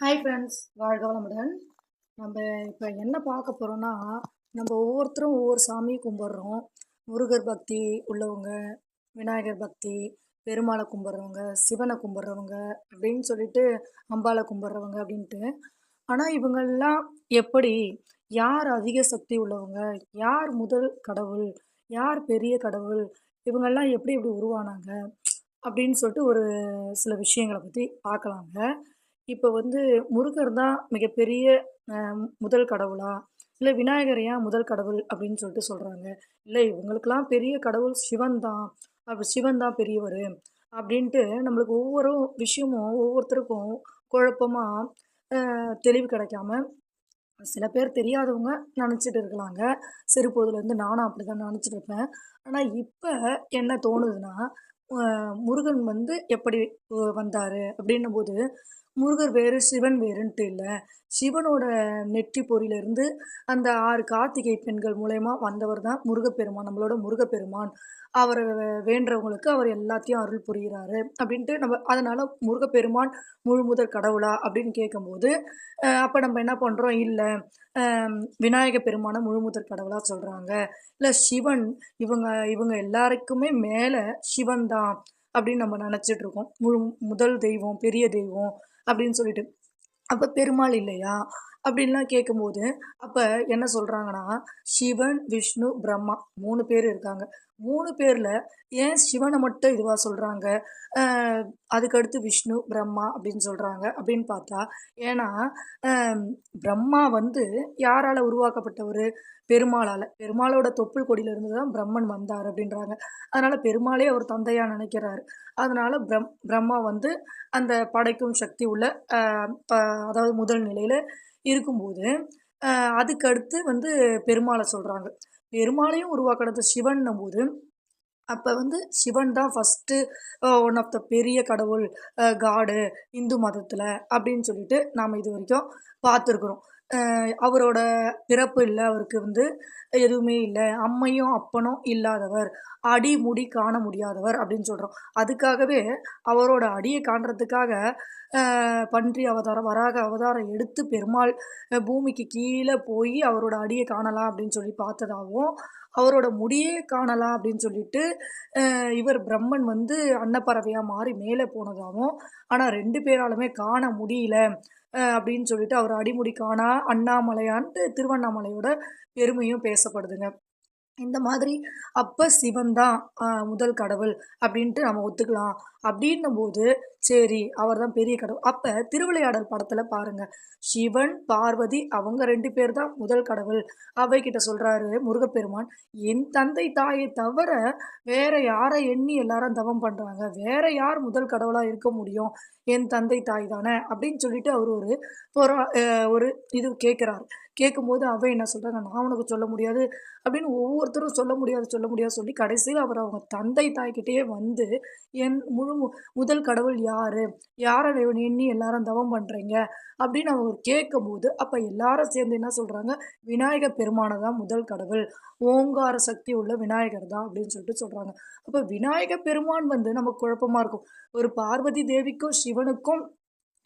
Hi friends வாழ்க வளமுடன் நம்ம இப்போ என்ன பார்க்க போகிறோன்னா நம்ம ஒவ்வொருத்தரும் ஒவ்வொரு சாமியை கும்பிட்றோம். முருகர் பக்தி உள்ளவங்க விநாயகர் பக்தி பெருமாளை கும்பிட்றவங்க சிவனை கும்பிட்றவங்க அப்படின்னு சொல்லிட்டு அம்பாவை கும்பிட்றவங்க அப்படின்ட்டு. ஆனால் இவங்கெல்லாம் எப்படி? யார் அதிக சக்தி உள்ளவங்க? யார் முதல் கடவுள்? யார் பெரிய கடவுள்? இவங்கெல்லாம் எப்படி எப்படி உருவானாங்க? அப்படின்னு சொல்லிட்டு ஒரு சில விஷயங்களை பற்றி பார்க்கலாங்க. இப்போ வந்து முருகர் தான் மிகப்பெரிய அஹ், முதல் கடவுளா? இல்லை விநாயகர் ஏன் முதல் கடவுள் அப்படின்னு சொல்லிட்டு சொல்கிறாங்க இல்லை இவங்களுக்கெல்லாம் பெரிய கடவுள் சிவன் தான். அப்படி சிவன் தான் பெரியவர் அப்படின்ட்டு நம்மளுக்கு ஒவ்வொரு விஷயமும் ஒவ்வொருத்தருக்கும் குழப்பமாக தெளிவு கிடைக்காம சில பேர் தெரியாதவங்க நினச்சிட்டு இருக்கலாங்க. சிறுபோதுலேருந்து நானும் அப்படி தான் நினச்சிட்டு இருப்பேன். ஆனால் இப்போ என்ன தோணுதுன்னா அஹ் முருகன் வந்து எப்படி வந்தார் அப்படின்னும் போது முருகர் வேறு சிவன் வேறுன்ட்டு இல்லை. சிவனோட நெற்றி பொறியிலிருந்து அந்த ஆறு கார்த்திகை பெண்கள் மூலயமா வந்தவர் தான் முருகப்பெருமான் நம்மளோட முருகப்பெருமான். அவரை வேண்டவங்களுக்கு வேண்டுறவங்களுக்கு அவர் எல்லாத்தையும் அருள் புரிகிறாரு அப்படின்ட்டு நம்ம அதனால முருகப்பெருமான் முழு முதற் கடவுளா அப்படின்னு கேட்கும்போது அப்போ நம்ம என்ன பண்ணுறோம் இல்லை விநாயக பெருமானை முழு முதற் கடவுளாக சொல்கிறாங்க இல்லை சிவன் இவங்க இவங்க எல்லாருக்குமே மேலே சிவன் தான் அப்படின்னு நம்ம நினச்சிட்டு இருக்கோம். முழு முதல் தெய்வம் பெரிய தெய்வம் அப்படின்னு சொல்லிட்டு. அப்போ பெருமாள் இல்லையா? அப்படின்லாம் கேட்கும்போது அப்போ என்ன சொல்கிறாங்கன்னா சிவன் விஷ்ணு பிரம்மா மூணு பேர் இருக்காங்க. மூணு பேரில் ஏன் சிவனை மட்டும் இதுவாக சொல்கிறாங்க அதுக்கடுத்து விஷ்ணு பிரம்மா அப்படின்னு சொல்கிறாங்க அப்படின்னு பார்த்தா ஏன்னா பிரம்மா வந்து யாரால் உருவாக்கப்பட்டவர்? பெருமாளால். பெருமாளோட தொப்புள் கொடியிலிருந்து தான் பிரம்மன் வந்தார் அப்படின்றாங்க. அதனால் பெருமாளே அவர் தந்தையாக நினைக்கிறாரு. அதனால் பிரம் பிரம்மா வந்து அந்த படைக்கும் சக்தி உள்ள ப- அதாவது முதல் நிலையில் இருக்கும்போது அதுக்கடுத்து வந்து பெருமாளை சொல்கிறாங்க பெருமாளையும் உருவாக்கினது சிவன்னும் போது அப்போ வந்து சிவன் தான் ஃபஸ்ட்டு ஒன் ஆஃப் த பெரிய கடவுள் காடு இந்து மதத்தில் அப்படின்னு சொல்லிட்டு நாம் இது வரைக்கும் பார்த்துருக்குறோம். அவரோட பிறப்பு இல்லை அவருக்கு வந்து எதுவுமே இல்லை. அம்மையும் அப்பனும் இல்லாதவர். அடி முடி காண முடியாதவர் அப்படின்னு சொல்கிறோம் அதுக்காகவே அவரோட அடியை காண்றதுக்காக பன்றி அவதாரம் வராக அவதாரம் எடுத்து பெருமாள் பூமிக்கு கீழே போய் அவரோட அடியை காணலாம் அப்படின்னு சொல்லி பார்த்ததாகவும் அவரோட முடியே காணலாம் அப்படின்னு சொல்லிட்டு இவர் பிரம்மன் வந்து அன்னப்பறவையாக மாறி மேலே போனதாகவும் ஆனால் ரெண்டு பேராலுமே காண முடியல. அப்படின்னு சொல்லிட்டு அவர் அடிமுடி காணா அண்ணாமலையான்ட்டு திருவண்ணாமலையோட பெருமையும் பேசப்படுதுங்க. இந்த மாதிரி அப்போ சிவன் தான் முதல் கடவுள் அப்படின்ட்டு நம்ம ஒத்துக்கலாம். அப்படின்னும் போது சரி அவர் தான் பெரிய கடவுள். அப்போ திருவிளையாடல் படத்தில் பாருங்க. சிவன் பார்வதி அவங்க ரெண்டு பேர் தான் முதல் கடவுள். அவை கிட்ட சொல்கிறாரு முருகப்பெருமான் என் தந்தை தாயை தவிர வேற யாரை எண்ணி எல்லாரும் தவம் பண்ணுறாங்க வேற யார் முதல் கடவுளாக இருக்க முடியும்? என் தந்தை தாய் தானே? அப்படின்னு சொல்லிட்டு அவர் ஒரு ஒரு இது கேட்குறாரு கேட்கும்போது அவன் என்ன சொல்கிறாங்க நான் உனக்கு சொல்ல முடியாது அப்படின்னு ஒவ்வொருத்தரும் சொல்ல முடியாது சொல்ல முடியாது சொல்லி கடைசியில் அவர் அவங்க தந்தை தாய்கிட்டயே வந்து என் முழு மு- முதல் கடவுள் யார்? யாரை எண்ணி எல்லாரும் தவம் பண்ணுறீங்க அப்படின்னு அவர் கேட்கும்போது அப்போ எல்லாரும் சேர்ந்து என்ன சொல்கிறாங்க விநாயக பெருமானை தான் முதல் கடவுள். ஓங்கார சக்தி உள்ள விநாயகர் தான் அப்படின்னு சொல்லிட்டு சொல்கிறாங்க அப்போ விநாயக பெருமான் வந்து நமக்கு குழப்பமாக இருக்கும். ஒரு பார்வதி தேவிக்கும் சிவனுக்கும்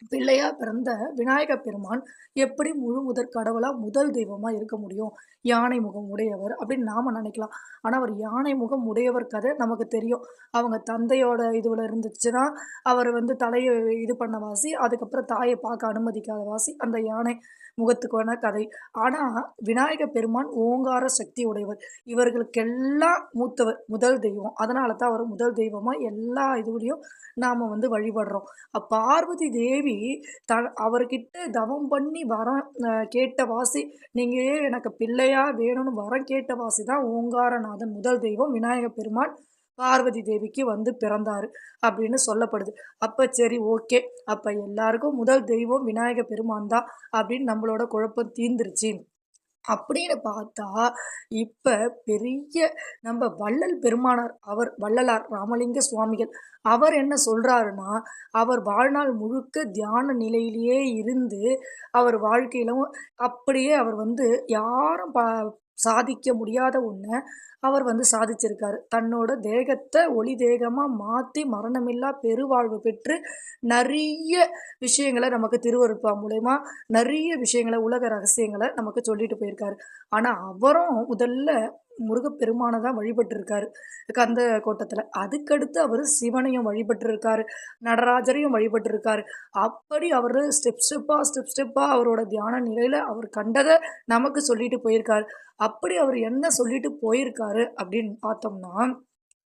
பிள்ளையா பிறந்த விநாயக பெருமான் எப்படி முழு முதற் கடவுளா முதல் தெய்வமா இருக்க முடியும்? யானை முகம் உடையவர் அப்படின்னு நாம நினைக்கலாம். ஆனா அவர் யானை முகம் உடையவர் கதை நமக்கு தெரியும். அவங்க தந்தையோட இதுல இருந்துச்சுன்னா அவர் வந்து தலையை இது பண்ண வாசி அதுக்கப்புறம் தாயை பார்க்க அனுமதிக்காத வாசி அந்த யானை முகத்துக்கான கதை. ஆனால் விநாயக பெருமான் ஓங்கார சக்தி உடையவர். இவர்களுக்கெல்லாம் மூத்தவர் முதல் தெய்வம். அதனால தான் அவர் முதல் தெய்வமாக எல்லா இதுலேயும் நாம் வந்து வழிபடுறோம். பார்வதி தேவி த அவர்கிட்ட தவம் பண்ணி வரம் கேட்ட வாசி நீங்கள் எனக்கு பிள்ளையாக வேணும்னு வரம் கேட்ட வாசி தான் ஓங்காரநாதன் முதல் தெய்வம் விநாயக பெருமான். பார்வதி தேவிக்கு வந்து பிறந்தார் அப்படின்னு சொல்லப்படுது. அப்போ சரி ஓகே. அப்போ எல்லாருக்கும் முதல் தெய்வம் விநாயக பெருமான் தான் அப்படின்னு நம்மளோட குழப்பம் தீர்ந்துருச்சு. அப்படின்னு பார்த்தா இப்போ பெரிய நம்ம வள்ளல் பெருமானார் அவர் வள்ளலார் ராமலிங்க சுவாமிகள் அவர் என்ன சொல்கிறாருன்னா அவர் வாழ்நாள் முழுக்க தியான நிலையிலேயே இருந்து அவர் வாழ்க்கையிலும் அப்படியே அவர் வந்து யாரும் ப சாதிக்க முடியாத ஒன்றை அவர் வந்து சாதிச்சிருக்காரு. தன்னோட தேகத்தை ஒளி தேகமாக மாற்றி மரணமில்லா பெருவாழ்வு பெற்று நிறைய விஷயங்களை நமக்கு திருவருப்பா மூலயமா நிறைய விஷயங்களை உலக ரகசியங்களை நமக்கு சொல்லிட்டு போயிருக்காரு. ஆனால் அவரும் முதல்ல முருகப்பெருமானை தான் வழிபட்டிருக்காரு. கந்த கோட்டத்தில். அதுக்கடுத்து அவர் சிவனையும் வழிபட்டிருக்காரு. நடராஜரையும் வழிபட்டிருக்காரு. அப்படி அவர் ஸ்டெப் ஸ்டெப்பாக ஸ்டெப் ஸ்டெப்பாக அவரோட தியான நிலையில் அவர் கண்டதை நமக்கு சொல்லிட்டு போயிருக்காரு. அப்படி அவர் என்ன சொல்லிட்டு போயிருக்காரு? அப்படின்னு பார்த்தோம்னா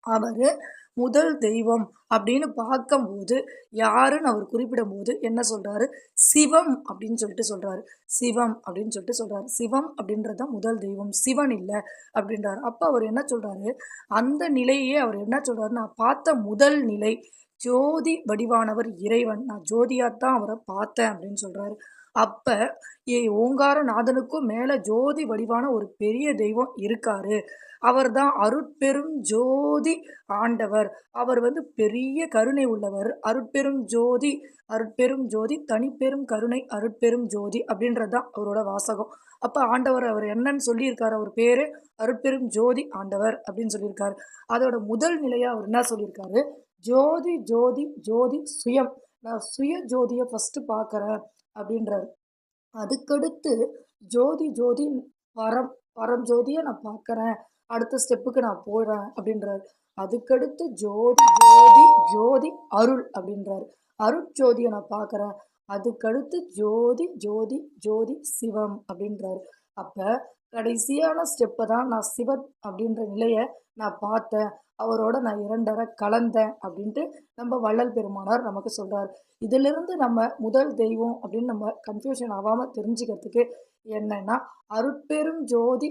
அவர் முதல் தெய்வம் அப்படின்னு பார்க்கும்போது யாருன்னு அவர் குறிப்பிடும்போது என்ன சொல்கிறாரு சிவம் அப்படின்னு சொல்லிட்டு சொல்கிறாரு சிவம் அப்படின்னு சொல்லிட்டு சொல்கிறாரு சிவம் அப்படின்றது தான் முதல் தெய்வம். சிவன் இல்லை அப்படின்றாரு. அப்போ அவர் என்ன சொல்கிறாரு அந்த நிலையே அவர் என்ன சொல்கிறாரு நான் பார்த்த முதல் நிலை ஜோதி வடிவானவர் இறைவன். நான் ஜோதியாக தான் அவரை பார்த்தேன் அப்படின்னு சொல்கிறாரு அப்போ ஏ ஓங்காரநாதனுக்கும் மேலே ஜோதி வடிவான ஒரு பெரிய தெய்வம் இருக்காரு. அவர் தான் அருட்பெரும் ஜோதி ஆண்டவர். அவர் வந்து பெரிய கருணை உள்ளவர். அருட்பெரும் ஜோதி அருட்பெரும் ஜோதி தனிப்பெரும் கருணை அருட்பெரும் ஜோதி அப்படின்றது தான் அவரோட வாசகம். அப்போ ஆண்டவர் அவர் என்னன்னு சொல்லியிருக்காரு? அவர் பேர் அருட்பெரும் ஜோதி ஆண்டவர் அப்படின்னு சொல்லியிருக்காரு. அதோட முதல் நிலையாக அவர் என்ன சொல்லியிருக்காரு? ஜோதி ஜோதி ஜோதி சுயம். நான் சுய ஜோதியை ஃபஸ்ட்டு பார்க்குறேன். அப்படின்றாரு. அதுக்கடுத்து ஜோதி ஜோதி வரம் வரம் ஜோதியை நான் பார்க்குறேன். அடுத்த ஸ்டெப்புக்கு நான் போகிறேன் அப்படின்றாரு. அதுக்கடுத்து ஜோதி ஜோதி ஜோதி அருள் அப்படின்றாரு. அருட்ஜோதியை நான் பார்க்குறேன். அதுக்கடுத்து ஜோதி ஜோதி ஜோதி சிவம் அப்படின்றாரு. அப்போ கடைசியான ஸ்டெப்பை தான் நான் சிவத் அப்படின்ற நிலையை நான் பார்த்தேன். அவரோட நான் இரண்டரை கலந்தேன் அப்படின்ட்டு நம்ம வள்ளல் பெருமானார் நமக்கு சொல்கிறார் இதிலிருந்து நம்ம முதல் தெய்வம் அப்படின்னு நம்ம கன்ஃபியூஷன் ஆகாமல் தெரிஞ்சுக்கிறதுக்கு என்னன்னா அருட்பெரும் ஜோதி